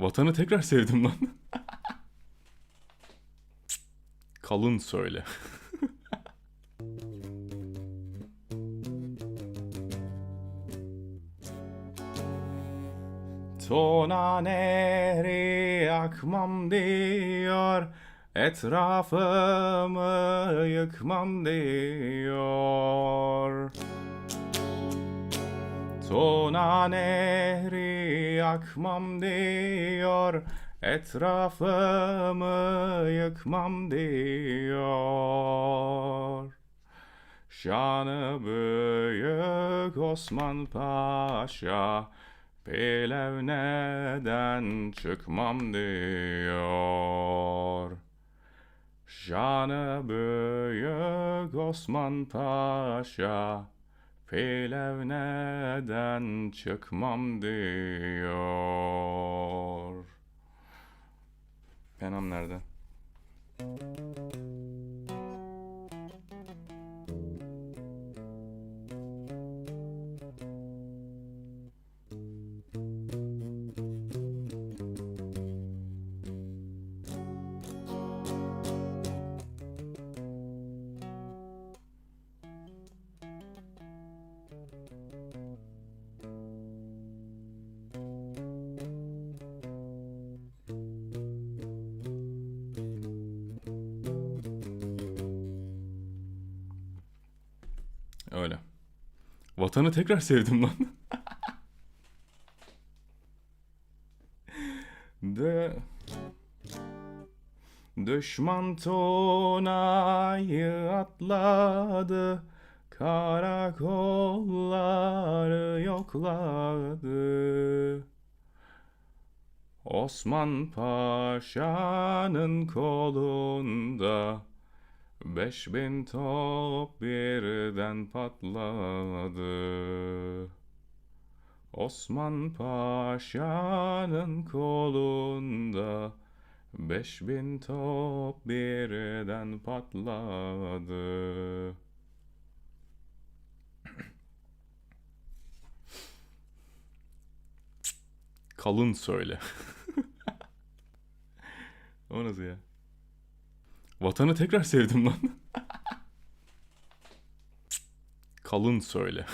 Vatanı tekrar sevdim lan. Kalın söyle. Tona nehri akmam diyor Etrafımı yıkmam diyor Tona nehri akmam diyor Etrafımı yıkmam diyor. Şanı büyük Osman Paşa Pilevneden çıkmam diyor. Şanı büyük Osman Paşa Pilevneden çıkmam diyor Penam nerede? Vatanı tekrar sevdim lan. De... Düşman tonayı atladı Karakolları yokladı Osman Paşa'nın kolunda Beş bin top birden patladı. Osman Paşa'nın kolunda Beş bin top birden patladı. Kalın söyle. o nasıl ya? Vatanı tekrar sevdim lan. Kalın söyle.